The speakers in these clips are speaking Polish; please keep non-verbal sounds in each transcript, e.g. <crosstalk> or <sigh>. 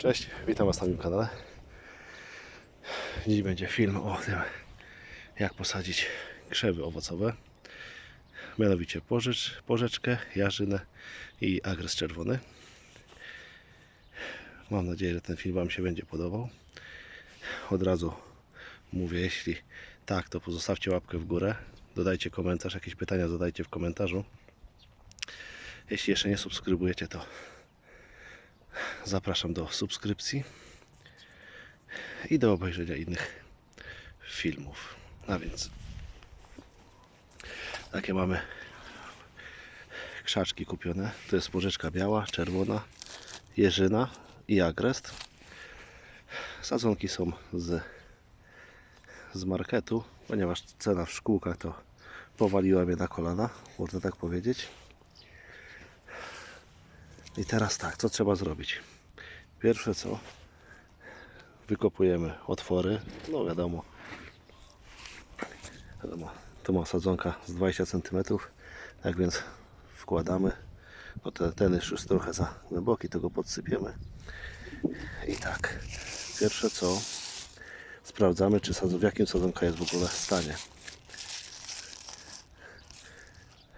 Cześć, witam Was na moim kanale. Dziś będzie film o tym, jak posadzić krzewy owocowe. Mianowicie porzecz, porzeczkę, jarzynę i agres czerwony. Mam nadzieję, że ten film Wam się będzie podobał. Od razu mówię, jeśli tak, to pozostawcie łapkę w górę. Dodajcie komentarz, jakieś pytania zadajcie w komentarzu. Jeśli jeszcze nie subskrybujecie, to Zapraszam do subskrypcji i do obejrzenia innych filmów. A więc takie mamy krzaczki kupione. To jest porzeczka biała, czerwona, jeżyna i agrest. Sadzonki są z, z marketu, ponieważ cena w szkółkach to powaliła mnie na kolana, można tak powiedzieć. I teraz tak, co trzeba zrobić? Pierwsze co, wykopujemy otwory, no wiadomo, wiadomo to ma sadzonka z 20 cm, tak więc wkładamy, no ten, ten już jest trochę za głęboki, to go podsypiemy. I tak, pierwsze co, sprawdzamy czy w jakim sadzonka jest w ogóle stanie.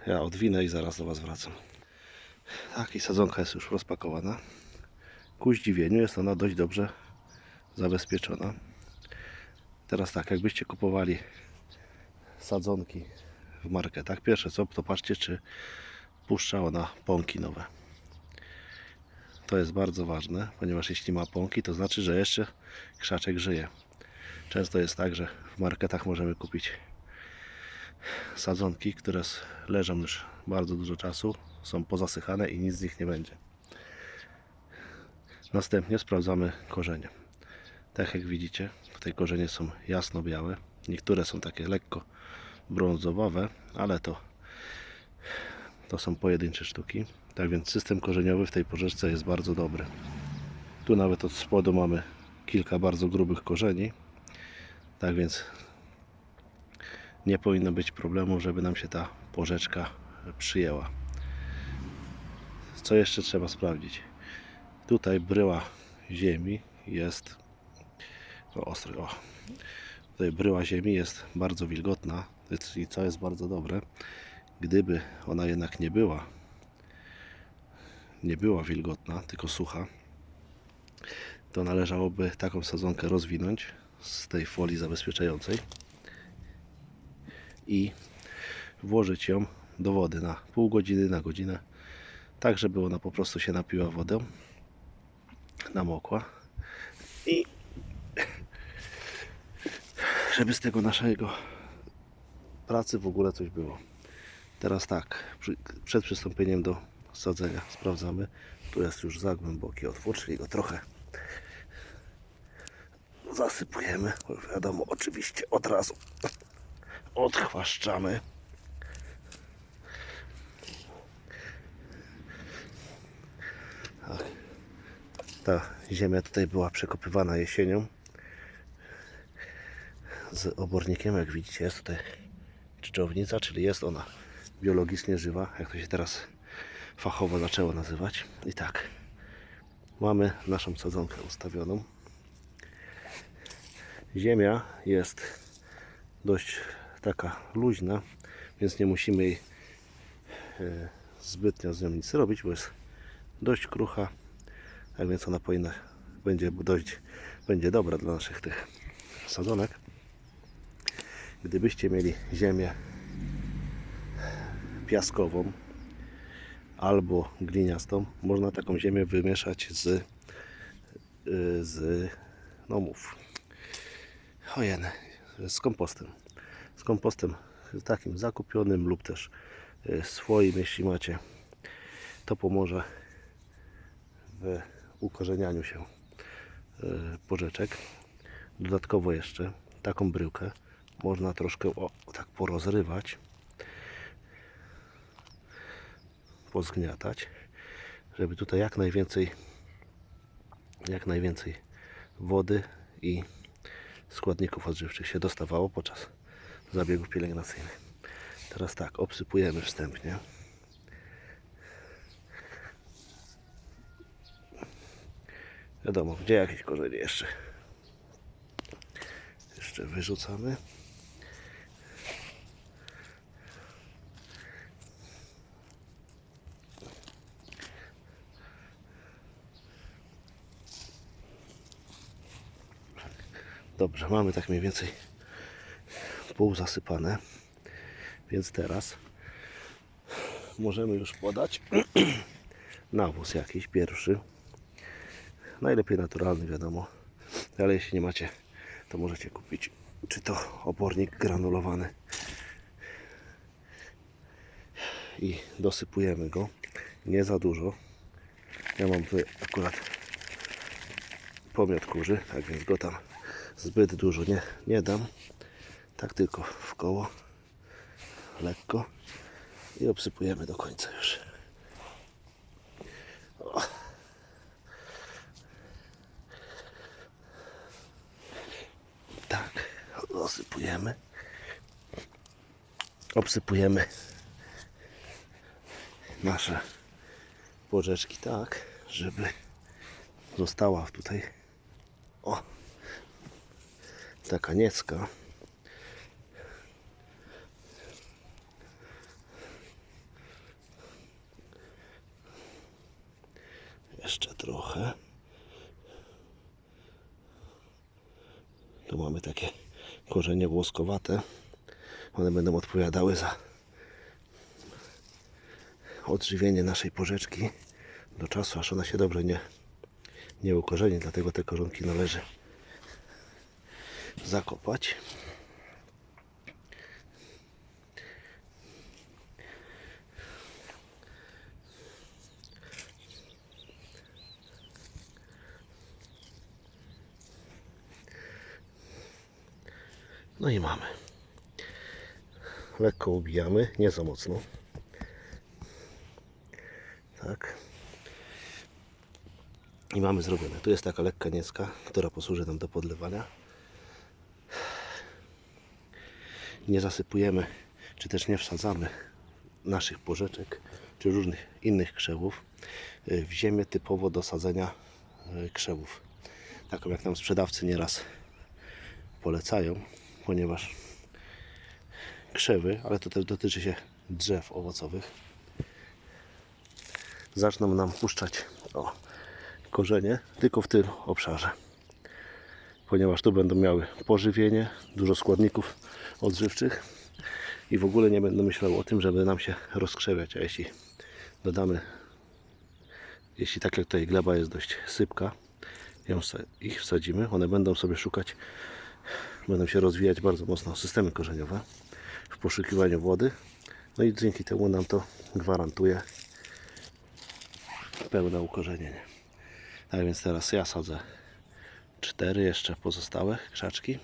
Ja odwinę i zaraz do Was wracam. Tak, i sadzonka jest już rozpakowana. Ku zdziwieniu jest ona dość dobrze zabezpieczona. Teraz tak, jakbyście kupowali sadzonki w marketach, pierwsze co, to patrzcie, czy puszcza ona pąki nowe. To jest bardzo ważne, ponieważ jeśli ma pąki, to znaczy, że jeszcze krzaczek żyje. Często jest tak, że w marketach możemy kupić sadzonki, które leżą już bardzo dużo czasu, są pozasychane i nic z nich nie będzie. Następnie sprawdzamy korzenie. Tak jak widzicie, tutaj korzenie są jasno-białe. Niektóre są takie lekko brązowawe, ale to, to są pojedyncze sztuki. Tak więc system korzeniowy w tej porzeczce jest bardzo dobry. Tu nawet od spodu mamy kilka bardzo grubych korzeni. Tak więc nie powinno być problemu, żeby nam się ta porzeczka przyjęła. Co jeszcze trzeba sprawdzić? Tutaj bryła ziemi jest o, ostry, o. Tutaj bryła ziemi jest bardzo wilgotna i co jest bardzo dobre. Gdyby ona jednak nie była nie była wilgotna, tylko sucha, to należałoby taką sadzonkę rozwinąć z tej folii zabezpieczającej i włożyć ją do wody na pół godziny, na godzinę, tak żeby ona po prostu się napiła wodą, namokła i <clears throat> żeby z tego naszego pracy w ogóle coś było. Teraz tak, przed przystąpieniem do sadzenia sprawdzamy. Tu jest już za głęboki otwór, czyli go trochę zasypujemy. Wiadomo, oczywiście od razu odchwaszczamy. Ta ziemia tutaj była przekopywana jesienią z obornikiem, jak widzicie jest tutaj czczownica, czyli jest ona biologicznie żywa, jak to się teraz fachowo zaczęło nazywać. I tak, mamy naszą sadzonkę ustawioną. Ziemia jest dość taka luźna, więc nie musimy jej e, zbytnio z nią nic robić, bo jest dość krucha, tak więc ona powinna będzie dość będzie dobra dla naszych tych sadzonek. Gdybyście mieli ziemię piaskową albo gliniastą, można taką ziemię wymieszać z z no mów ojene, z kompostem z kompostem takim zakupionym lub też y, swoim, jeśli macie to pomoże w ukorzenianiu się y, porzeczek dodatkowo jeszcze taką bryłkę można troszkę o, tak porozrywać pozgniatać żeby tutaj jak najwięcej jak najwięcej wody i składników odżywczych się dostawało podczas zabiegów pielęgnacyjnych. Teraz tak, obsypujemy wstępnie. Wiadomo, gdzie jakieś korzenie jeszcze. Jeszcze wyrzucamy. Dobrze, mamy tak mniej więcej pół zasypane. Więc teraz możemy już podać <clears throat> nawóz jakiś pierwszy. Najlepiej naturalny, wiadomo. Ale jeśli nie macie, to możecie kupić czy to obornik granulowany. I dosypujemy go. Nie za dużo. Ja mam tu akurat pomiot kurzy, tak więc go tam zbyt dużo nie, nie dam. Tak tylko w koło. Lekko. I obsypujemy do końca już. O. Tak, dosypujemy. Obsypujemy nasze porzeczki tak, żeby została tutaj o taka niecka. Jeszcze trochę. Tu mamy takie korzenie włoskowate. One będą odpowiadały za odżywienie naszej porzeczki do czasu, aż ona się dobrze nie, nie ukorzeni. Dlatego te korzonki należy zakopać. No i mamy. Lekko ubijamy, nie za mocno. Tak. I mamy zrobione. Tu jest taka lekka niecka, która posłuży nam do podlewania. Nie zasypujemy, czy też nie wsadzamy naszych porzeczek, czy różnych innych krzewów y, w ziemię typowo do sadzenia y, krzewów. Taką jak nam sprzedawcy nieraz polecają, ponieważ krzewy, ale to też dotyczy się drzew owocowych, zaczną nam puszczać o, korzenie tylko w tym obszarze. Ponieważ tu będą miały pożywienie, dużo składników odżywczych i w ogóle nie będą myślały o tym, żeby nam się rozkrzewiać. A jeśli dodamy, jeśli tak jak tutaj gleba jest dość sypka, ją ich wsadzimy, one będą sobie szukać, będą się rozwijać bardzo mocno systemy korzeniowe w poszukiwaniu wody. No i dzięki temu nam to gwarantuje pełne ukorzenienie. Tak więc teraz ja sadzę cztery jeszcze pozostałe krzaczki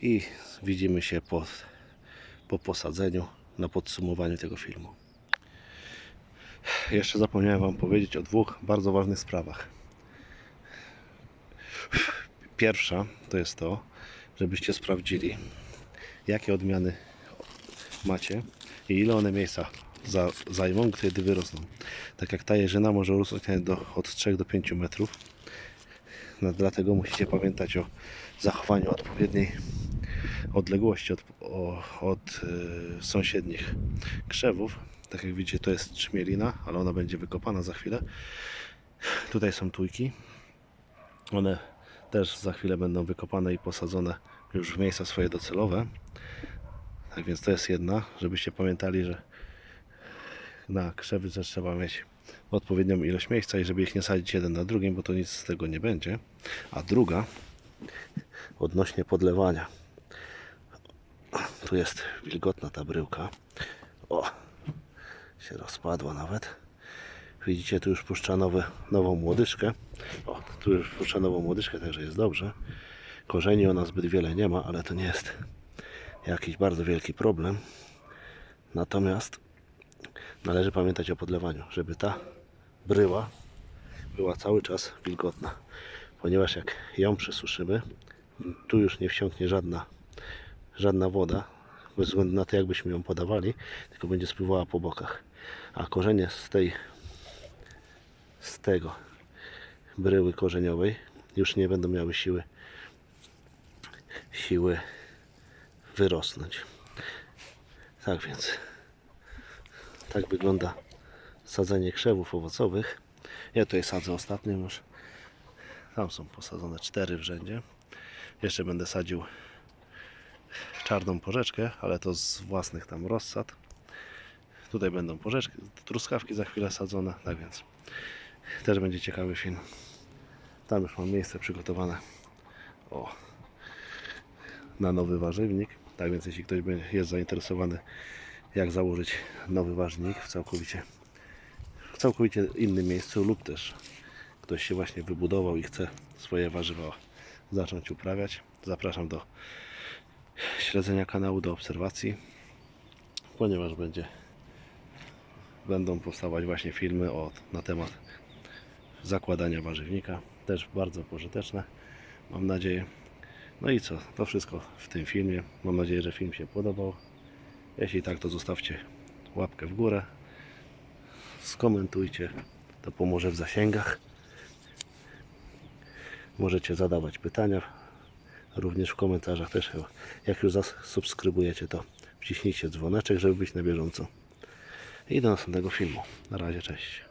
i widzimy się po, po posadzeniu na podsumowaniu tego filmu. Jeszcze zapomniałem Wam powiedzieć o dwóch bardzo ważnych sprawach. Pierwsza to jest to, żebyście sprawdzili, jakie odmiany macie i ile one miejsca za, zajmą, kiedy wyrosną. Tak jak ta jeżyna może urosnąć nawet do, od 3 do 5 metrów. No, dlatego musicie pamiętać o zachowaniu odpowiedniej odległości od, o, od y, sąsiednich krzewów. Tak jak widzicie, to jest trzmielina, ale ona będzie wykopana za chwilę. Tutaj są tujki. One też za chwilę będą wykopane i posadzone już w miejsca swoje docelowe. Tak więc to jest jedna, żebyście pamiętali, że na krzewy też trzeba mieć odpowiednią ilość miejsca i żeby ich nie sadzić jeden na drugim, bo to nic z tego nie będzie. A druga odnośnie podlewania. Tu jest wilgotna ta bryłka. O, się rozpadła nawet. Widzicie, tu już puszcza nowe, nową młodyżkę. O, tu już puszcza nową młodyżkę, także jest dobrze. Korzeni ona zbyt wiele nie ma, ale to nie jest jakiś bardzo wielki problem. Natomiast należy pamiętać o podlewaniu, żeby ta bryła była cały czas wilgotna. Ponieważ jak ją przesuszymy, tu już nie wsiąknie żadna, żadna woda, bez względu na to, jakbyśmy ją podawali, tylko będzie spływała po bokach. A korzenie z tej, z tego bryły korzeniowej. Już nie będą miały siły siły wyrosnąć. Tak więc tak wygląda sadzenie krzewów owocowych. Ja tutaj sadzę ostatnim już. Tam są posadzone cztery w rzędzie. Jeszcze będę sadził czarną porzeczkę, ale to z własnych tam rozsad. Tutaj będą porzeczki, truskawki za chwilę sadzone, tak więc też będzie ciekawy film. Tam już mam miejsce przygotowane. O, na nowy warzywnik. Tak więc jeśli ktoś jest zainteresowany jak założyć nowy warzywnik w całkowicie w całkowicie innym miejscu lub też ktoś się właśnie wybudował i chce swoje warzywa zacząć uprawiać, zapraszam do śledzenia kanału, do obserwacji, ponieważ będzie będą powstawać właśnie filmy o, na temat zakładania warzywnika, też bardzo pożyteczne, mam nadzieję. No i co, to wszystko w tym filmie. Mam nadzieję, że film się podobał. Jeśli tak, to zostawcie łapkę w górę, skomentujcie, to pomoże w zasięgach. Możecie zadawać pytania również w komentarzach też. Jak już zasubskrybujecie, to wciśnijcie dzwoneczek, żeby być na bieżąco. I do następnego filmu. Na razie, cześć.